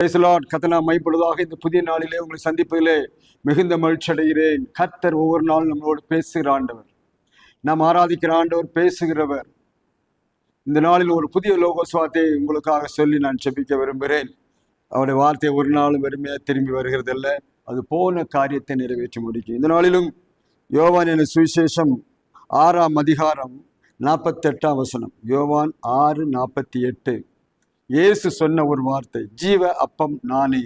பேசலாட் கத்தனா மைப்படுவதாக இந்த புதிய நாளிலே உங்களை சந்திப்பதிலே மிகுந்த மகிழ்ச்சி அடைகிறேன். கத்தர் ஒவ்வொரு நாளும் நம்மளோடு பேசுகிற ஆண்டவர். நாம் ஆராதிக்கிற ஆண்டவர் பேசுகிறவர். இந்த நாளில் ஒரு புதிய லோகோஸ்வாத்தை உங்களுக்காக சொல்லி நான் செபிக்க விரும்புகிறேன். அவருடைய வார்த்தை ஒரு நாளும் வெறுமையாக திரும்பி வருகிறதல்ல. அது போன காரியத்தை நிறைவேற்றி முடிக்கும். இந்த நாளிலும் யோவான் என சுவிசேஷம் ஆறாம் அதிகாரம் நாற்பத்தெட்டாம் வசனம். யோவான் ஆறு நாற்பத்தி எட்டு. இயேசு சொன்ன ஒரு வார்த்தை ஜீவ அப்பம் நானே.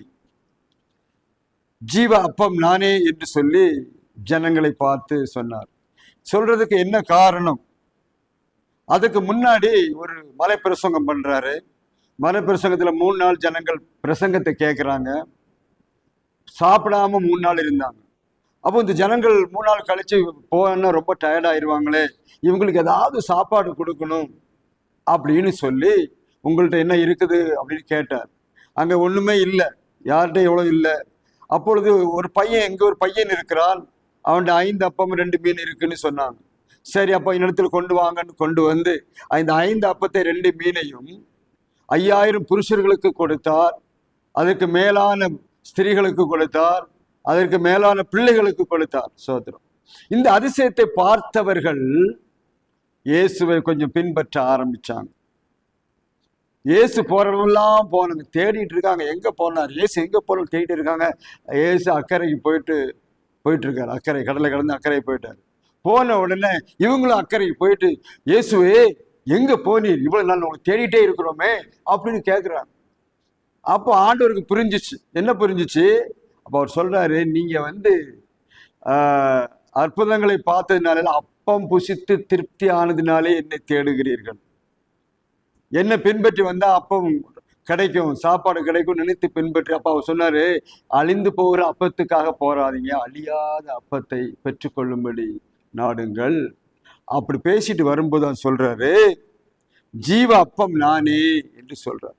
ஜீவ அப்பம் நானே என்று சொல்லி ஜனங்களை பார்த்து சொன்னார். சொல்றதுக்கு என்ன காரணம்? அதுக்கு முன்னாடி ஒரு மலை பிரசங்கம் பண்றாரு. மலை பிரசங்கத்துல மூணு நாள் ஜனங்கள் பிரசங்கத்தை கேட்குறாங்க சாப்பிடாம மூணு நாள் இருந்தாங்க. அப்போ இந்த ஜனங்கள் மூணு நாள் கழிச்சு போனா ரொம்ப டயர்ட் ஆயிருவாங்களே. இவங்களுக்கு ஏதாவது சாப்பாடு கொடுக்கணும் அப்படின்னு சொல்லி உங்கள்கிட்ட என்ன இருக்குது அப்படின்னு கேட்டார். அங்கே ஒன்றுமே இல்லை. யார்கிட்ட எவ்வளோ இல்லை. அப்பொழுது ஒரு பையன் எங்கே ஒரு பையன் இருக்கிறான். அவன்கிட்ட ஐந்து அப்பம் ரெண்டு மீன் இருக்குன்னு சொன்னாங்க. சரி அப்போ இடத்துல கொண்டு வாங்கன்னு கொண்டு வந்து இந்த ஐந்து அப்பத்தை ரெண்டு மீனையும் ஐயாயிரம் புருஷர்களுக்கு கொடுத்தார். அதற்கு மேலான ஸ்திரீகளுக்கு கொடுத்தார். அதற்கு மேலான பிள்ளைகளுக்கு கொடுத்தார். சோதரம் இந்த அதிசயத்தை பார்த்தவர்கள் இயேசுவை கொஞ்சம் பின்பற்ற ஆரம்பிச்சாங்க. இயேசு போறவங்கெல்லாம் போனாங்க தேடிட்டு இருக்காங்க எங்க போனார்? ஏசு எங்க போனாலும் தேடிட்டு இருக்காங்க ஏசு அக்கறைக்கு போயிட்டு போயிட்டு இருக்காரு அக்கறை கடலை கடந்து அக்கறை போயிட்டாரு. போன உடனே இவங்களும் அக்கறைக்கு போயிட்டு இயேசுவே எங்க போனீர்? இவ்வளவு நாள் உங்களுக்கு தேடிட்டே இருக்கிறோமே அப்படின்னு கேட்குறாங்க அப்போ ஆண்டவருக்கு புரிஞ்சிச்சு. என்ன புரிஞ்சிச்சு? அப்போ அவர் சொல்றாரு நீங்க வந்து அற்புதங்களை பார்த்ததுனால அப்பம் புசித்து திருப்தி ஆனதுனாலே என்னை தேடுகிறீர்கள். என்ன பின்பற்றி வந்தா அப்பவும் கிடைக்கும் சாப்பாடு கிடைக்கும் நினைத்து பின்பற்றி அப்பா அவர் சொன்னாரு அழிந்து போகிற அப்பத்துக்காக போராதீங்க அழியாத அப்பத்தை பெற்றுக்கொள்ளும்படி நாடுங்கள். அப்படி பேசிட்டு வரும்போது அவர் சொல்றாரு ஜீவ அப்பம் நானே என்று சொல்றார்.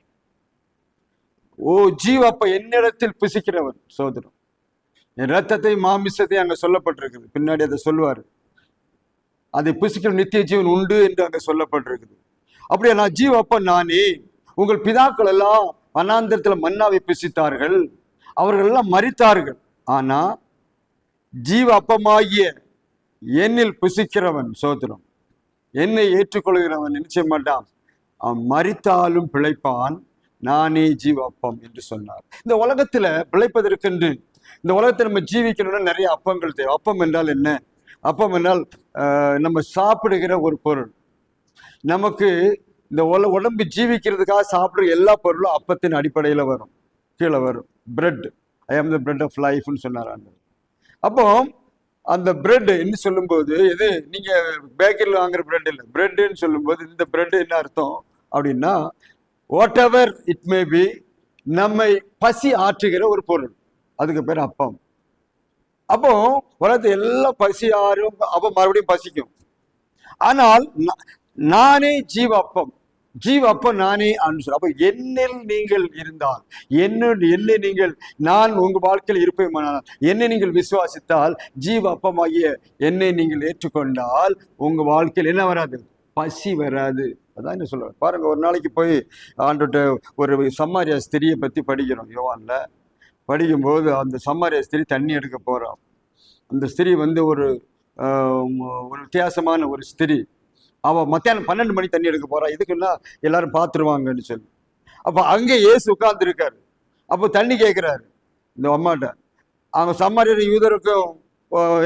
ஓ ஜீவ அப்ப என்னிடத்தில் புசிக்கிறவன் சோதரம் என் ரத்தத்தை மாமிசத்தை அங்க சொல்லப்பட்டிருக்குது. பின்னாடி அதை சொல்லுவாரு. அதை பிசிக்கிற நித்திய ஜீவன் உண்டு என்று அங்க சொல்லப்பட்டிருக்குது. அப்படியே நான் ஜீவ அப்பம் நானே. உங்கள் பிதாக்கள் எல்லாம் வனாந்தரத்துல மன்னாவை புசித்தார்கள். அவர்கள் எல்லாம் மறித்தார்கள் ஆனா ஜீவ அப்பமாகிய என்னில் புசிக்கிறவன் சோதரம் என்னை ஏற்றுக்கொள்கிறவன் நினைச்ச மாட்டான். அவன் மறித்தாலும் பிழைப்பான். நானே ஜீவ அப்பம் என்று சொன்னார். இந்த உலகத்துல பிழைப்பதற்கென்று இந்த உலகத்தை நம்ம ஜீவிக்கணும்னா நிறைய அப்பங்கள் தேவை. அப்பம் என்றால் என்ன? அப்பம் என்றால் ஆஹ், நம்ம சாப்பிடுகிற ஒரு பொருள். நமக்கு இந்த உல உடம்பு ஜீவிக்கிறதுக்காக சாப்பிடுற எல்லா பொருளும் அப்பத்தின் அடிப்படையில் வரும். கீழே வரும். பிரெட் ஐ ஆம் த பிரெட் ஆஃப் லைஃப்னு சொன்னார் ஆண்டவர். அப்போ அந்த பிரெட் என்ன சொல்லும்போது எது? நீங்க பேக்கரியில் வாங்குற பிரெட் இல்லை. பிரெட்னு சொல்லும்போது இந்த பிரெட் என்ன அர்த்தம்? அப்படின்னா whatever it may be நம்மை பசி ஆற்றுகிற ஒரு பொருள். அதுக்கு பேர் அப்பம். அப்போ உலகத்தை எல்லாம் பசி ஆறும் அப்போ மறுபடியும் பசிக்கும். ஆனால் நானே ஜீவ அப்பம் ஜீவ அப்பம் நானே அனுசர் அப்போ என்னில் நீங்கள் இருந்தால் என்ன என்னை நீங்கள் நான் உங்க வாழ்க்கையில் இருப்பேமானால் என்னை நீங்கள் விசுவாசித்தால் ஜீவப்பமாகிய என்னை நீங்கள் ஏற்றுக்கொண்டால் உங்க வாழ்க்கையில் என்ன வராது? பசி வராது. அதான் என்ன சொல்லுவாங்க பாருங்க ஒரு நாளைக்கு போய் ஆண்டுகிட்ட ஒரு சம்மாரியா ஸ்திரியை பத்தி படிக்கிறோம் யோவான்ல. படிக்கும்போது அந்த சம்மாரியா ஸ்திரி தண்ணி எடுக்க போகிறோம் அந்த ஸ்திரி வந்து ஒரு ஒரு வித்தியாசமான ஒரு ஸ்திரீ. அவள் மத்தியானம் பன்னெண்டு மணி தண்ணி எடுக்க போகிறா இதுக்குன்னா எல்லாரும் பார்த்துருவாங்கன்னு சொல்லி. அப்போ அங்கே ஏசு உட்கார்ந்துருக்காரு. அப்போ தண்ணி கேட்குறாரு இந்த அம்மாட்ட. அவங்க சம்மாரியர் யூதருக்கும்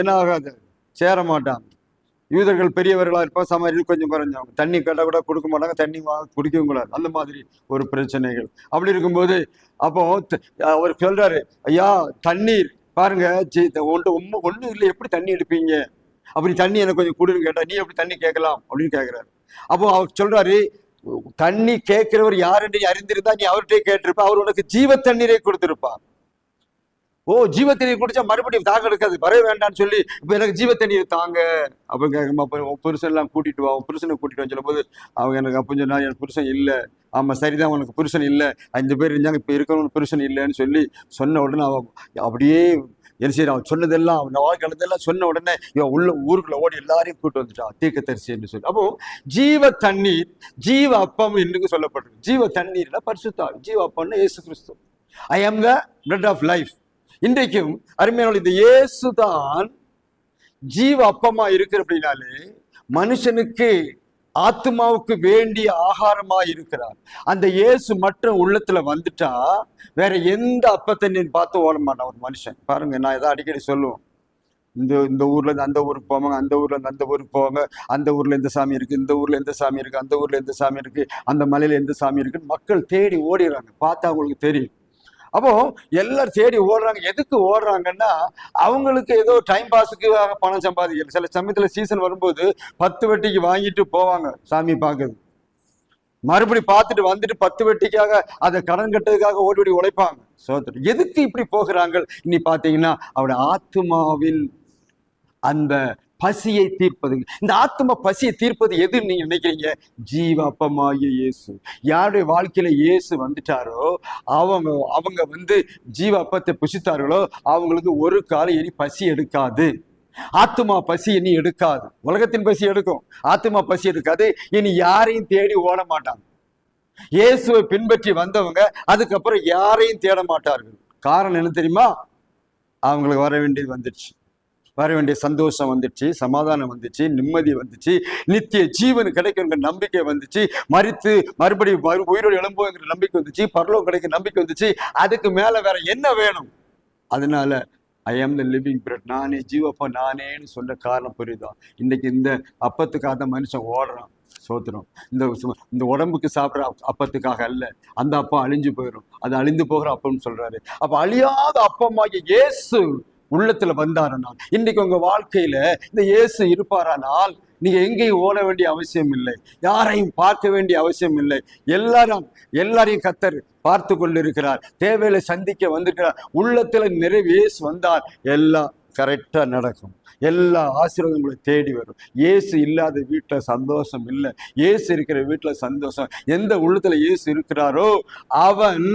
என்ன ஆகாது. சேர மாட்டாங்க. யூதர்கள் பெரியவர்களாக இருப்பாங்க சமாரியர் கொஞ்சம் குறைஞ்சவங்க. தண்ணி கேட்டால் கூட கொடுக்க மாட்டாங்க. தண்ணி வாங்க குடிக்கவும் கூடாது அந்த மாதிரி ஒரு பிரச்சனைகள். அப்படி இருக்கும்போது அப்போ அவர் சொல்கிறாரு ஐயா தண்ணீர் பாருங்க ஒன்று ஒன்று ஒன்றும் இல்லை எப்படி தண்ணி எடுப்பீங்க? அப்படி தண்ணி எனக்கு கொஞ்சம் கொடுன்னு கேட்டா நீ எப்படி தண்ணி கேட்கலாம்? அப்படின்னு கேட்குறாரு அப்போ அவர் சொல்றாரு தண்ணி கேட்கிறவர் யாருன்னு அறிந்திருந்தா நீ அவர்கிட்டயே கேட்டிருப்ப. அவர் உனக்கு ஜீவ தண்ணீரை கொடுத்திருப்பார். ஓ ஜீவ தண்ணீர் குடிச்சா மறுபடியும் தாக்கம் எடுக்காது. வர வேண்டாம்னு சொல்லி இப்போ எனக்கு ஜீவ தண்ணீர் தாங்க. அப்போ கேட்குமா அப்போ உன் புருஷன் எல்லாம் கூட்டிட்டு வா உன் புருஷனை கூட்டிட்டு வந்து சொல்லும்போது அவங்க எனக்கு அப்போ சொன்னா எனக்கு புருஷன் இல்லை. ஆமா சரிதான் உனக்கு புருஷன் இல்லை. அஞ்சு பேர் இருந்தாங்க இப்போ இருக்கிறவனுக்கு புருஷன் இல்லைன்னு சொல்லி சொன்ன உடனே அவன் அப்படியே என்ன செய்யறான் அவன் சொன்னதெல்லாம் அவன் வாழ்க்கை சொன்ன உடனே இவன் உள்ள ஊருக்குள்ள ஓடி எல்லாரையும் கூட்டு வந்துட்டான். தீர்க்கதரிசி என்று சொல்லி. அப்போ ஜீவ தண்ணீர் ஜீவ அப்பம் என்று சொல்லப்பட்டிருக்கு. ஜீவ தண்ணீர்ல பரிசுத்தா. ஜீவ அப்பம்னு ஏசு கிறிஸ்து. ஐ ஆம் த பிரெட் ஆஃப் லைஃப் இன்றைக்கும் அருமையான இந்த இயேசு தான் ஜீவ அப்பமா இருக்கிற அப்படின்னாலே மனுஷனுக்கு ஆத்மாவுக்கு வேண்டிய ஆகாரமா இருக்கிறார் அந்த இயேசு மட்டும் உள்ளத்துல வந்துட்டா வேற எந்த அப்பத்தை நீ பார்த்து ஓட ஒரு மனுஷன். பாருங்க நான் எதாவது அடிக்கடி சொல்லுவோம் இந்த இந்த ஊர்ல இருந்து அந்த ஊருக்கு போவாங்க அந்த ஊர்ல இருந்து அந்த ஊருக்கு போவாங்க அந்த ஊர்ல எந்த சாமி இருக்கு இந்த ஊர்ல எந்த சாமி இருக்கு அந்த ஊர்ல எந்த சாமி இருக்கு அந்த மலையில எந்த சாமி இருக்குன்னு மக்கள் தேடி ஓடிடுறாங்க. பார்த்தா அவங்களுக்கு தெரியும். அப்போ எல்லாரும் தேடி ஓடுறாங்க. எதுக்கு ஓடுறாங்கன்னா அவங்களுக்கு ஏதோ டைம் பாஸுக்காக பணம் சம்பாதிக்கல. சில சமயத்தில் சீசன் வரும்போது பத்து வட்டிக்கு வாங்கிட்டு போவாங்க சாமி பார்க்குது மறுபடி பார்த்துட்டு வந்துட்டு பத்து வெட்டிக்காக அதை கடன் கட்டுறதுக்காக ஓடி ஓடி உழைப்பாங்க. சோதரர் எதுக்கு இப்படி போகிறாங்க? இனி பார்த்தீங்கன்னா அவருடைய ஆத்மாவில் அந்த பசியை தீர்ப்பது இந்த ஆத்ம பசியை தீர்ப்பது எதுன்னு நீங்க நினைக்கிறீங்க? ஜீவ அப்பமாகிய இயேசு. யாருடைய வாழ்க்கையில இயேசு வந்துட்டாரோ அவங்க அவங்க வந்து ஜீவ அப்பத்தை புசித்தார்களோ அவங்களுக்கு ஒரு காலம் இனி பசி எடுக்காது. ஆத்மா பசி இனி எடுக்காது. உலகத்தின் பசி எடுக்கும். ஆத்மா பசி எடுக்காது. இனி யாரையும் தேடி ஓட மாட்டாங்க. இயேசுவை பின்பற்றி வந்தவங்க அதுக்கப்புறம் யாரையும் தேட மாட்டார்கள். காரணம் என்ன தெரியுமா? அவங்களுக்கு வர வேண்டியது வந்துடுச்சு வர வேண்டிய சந்தோஷம் வந்துச்சு சமாதானம் வந்துச்சு நிம்மதி வந்துச்சு நித்திய ஜீவன் கிடைக்குங்கிற நம்பிக்கை வந்துச்சு. மறித்து மறுபடியும் மறு- உயிரோடு எழும்புங்கிற நம்பிக்கை வந்துச்சு பரலோகம் கிடைக்க நம்பிக்கை வந்துச்சு. அதுக்கு மேலே வேற என்ன வேணும்? அதனால ஐ ஆம் த லிவிங் பிரெட் நானே ஜீவப்பா நானேன்னு சொன்ன காரணம் புரியுதான் இன்னைக்கு இந்த அப்பத்துக்காக தான் மனுஷன் ஓடுறான் சோத்துறோம் இந்த இந்த உடம்புக்கு சாப்பிட்ற அப்பத்துக்காக அல்ல. அந்த அப்பா அழிஞ்சு போயிடும். அது அழிந்து போகிற அப்பம்னு சொல்றாரு. அப்ப அழியாத அப்பமாகிய இயேசு உள்ளத்துல வந்தாரனால் இன்னைக்கு உங்க வாழ்க்கையில இந்த இயேசு இருப்பாரானால் நீங்க எங்கேயும் ஓட வேண்டிய அவசியம் இல்லை. யாரையும் பார்க்க வேண்டிய அவசியம் இல்லை. எல்லாரும் எல்லாரையும் கத்தர் பார்த்து கொண்டிருக்கிறார். தேவையில சந்திக்க வந்திருக்கிறார். உள்ளத்துல நிறைவு இயேசு வந்தால் எல்லாம் கரெக்டா நடக்கும். எல்லா ஆசீர்வாதங்களும் தேடி வரும். இயேசு இல்லாத வீட்டில் சந்தோஷம் இல்லை. ஏசு இருக்கிற வீட்டில் சந்தோஷம். எந்த உள்ளத்துல இயேசு இருக்கிறாரோ அவன்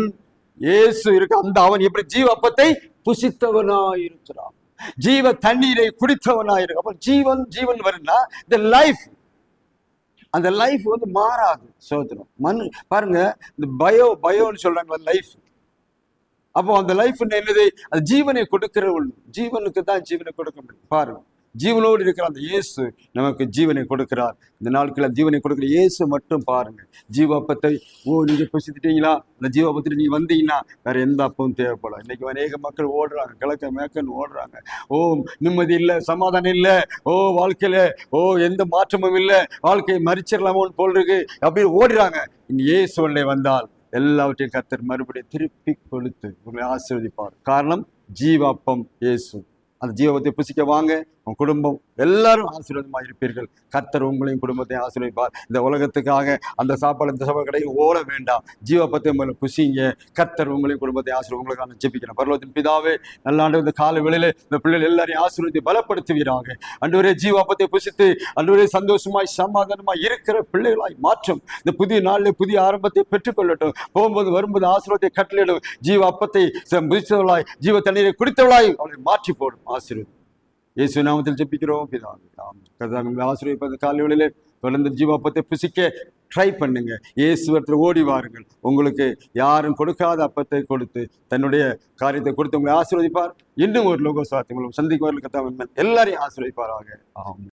இயேசு இருக்க அந்த அவன் எப்படி ஜீவ புசித்தவனாயிருக்கிறான். ஜீவ தண்ணீரை குடித்தவனாய் அப்போ அப்ப ஜீவன் ஜீவன் வரும்னா இந்த லைஃப் அந்த லைஃப் வந்து மாறாது சோதனம் மண் பாருங்க இந்த பயோ பயோன்னு சொல்றாங்களா லைஃப் அப்போ அந்த லைஃப் என்னது? அது ஜீவனை கொடுக்கிற ஒன்று ஜீவனுக்கு தான் ஜீவனை கொடுக்க முடியும். பாருங்க. ஜீவனோடு இருக்கிற அந்த இயேசு நமக்கு ஜீவனை கொடுக்கிறார். இந்த நாட்களில் ஜீவனை கொடுக்கிற இயேசு மட்டும் பாருங்கள் ஜீவாப்பத்தை ஓ நீங்கள் புசித்துட்டீங்களா? அந்த ஜீவாப்பத்தில் நீ வந்தீங்கன்னா வேறு எந்த அப்பவும் தேவைப்படும் இன்னைக்கு அநேக மக்கள் ஓடுறாங்க. கிழக்க மேக்கன்னு ஓடுறாங்க. ஓ நிம்மதி இல்லை சமாதானம் இல்லை. ஓ வாழ்க்கையில ஓ எந்த மாற்றமும் இல்லை. வாழ்க்கையை மறிச்சிடலாமோன்னு போல் இருக்கு. அப்படின்னு ஓடுறாங்க. இனி உள்ளே வந்தால் எல்லாவற்றையும் கத்தர் மறுபடியும் திருப்பி கொடுத்து உங்களை ஆசீர்வதிப்பார். காரணம் ஜீவாப்பம் இயேசு. அந்த ஜீவத்தை புசிக்க வாங்க. உன் குடும்பம் எல்லாரும் ஆசீர்வாதமாக இருப்பீர்கள். கர்த்தர் உங்களையும் குடும்பத்தையும் ஆசீர்வதிப்பார். இந்த உலகத்துக்காக அந்த சாப்பாடு இந்த சாப்பாடு கடைக்கு ஓட வேண்டாம். ஜீவப்பத்தை முதல்ல புசிங்க. கர்த்தர் உங்களையும் குடும்பத்தையும் ஆசீர்வாதம் உங்களுக்கான ஜெபிக்கிறேன். பரலோகத்தின் பிதாவே நல்லாண்டு இந்த கால வேளையில இந்த பிள்ளைகள் எல்லாரையும் ஆசீர்வதி பலப்படுத்துவீராக. அன்றுவரே ஜீவாபத்தை புசித்து அன்றுவரே சந்தோஷமாய் சமாதானமாய் இருக்கிற பிள்ளைகளாய் மாற்றும். இந்த புதிய நாளில் புதிய ஆரம்பத்தை பெற்றுக்கொள்ளட்டும். போகும்போது வரும்போது ஆசீர்வாதத்தை கட்டளையிடும். ஜீவ அப்பத்தை ச- ஜீவ தண்ணீரை குடித்தவளாய் அவளை மாற்றி போடும் ஆசீர்வதி. இயேசு நாமத்தில் ஜெபிக்கிறோம் பிதாவே ஆமென் கர்த்தாவே உங்களை தொடர்ந்து ஜீவாப்பத்தை புசிக்க ட்ரை பண்ணுங்க இயேசுவரத்தில் ஓடி வாருங்கள் உங்களுக்கு யாரும் கொடுக்காத அப்பத்தை கொடுத்து தன்னுடைய காரியத்தை கொடுத்து உங்களை ஆசீர்வதிப்பார் இன்னும் ஒரு லோகோ சாத்தி மூலம் சந்திக்குவார்கள் கத்தாவின் எல்லாரையும் ஆசீர்வதிப்பாராக ஆமாம்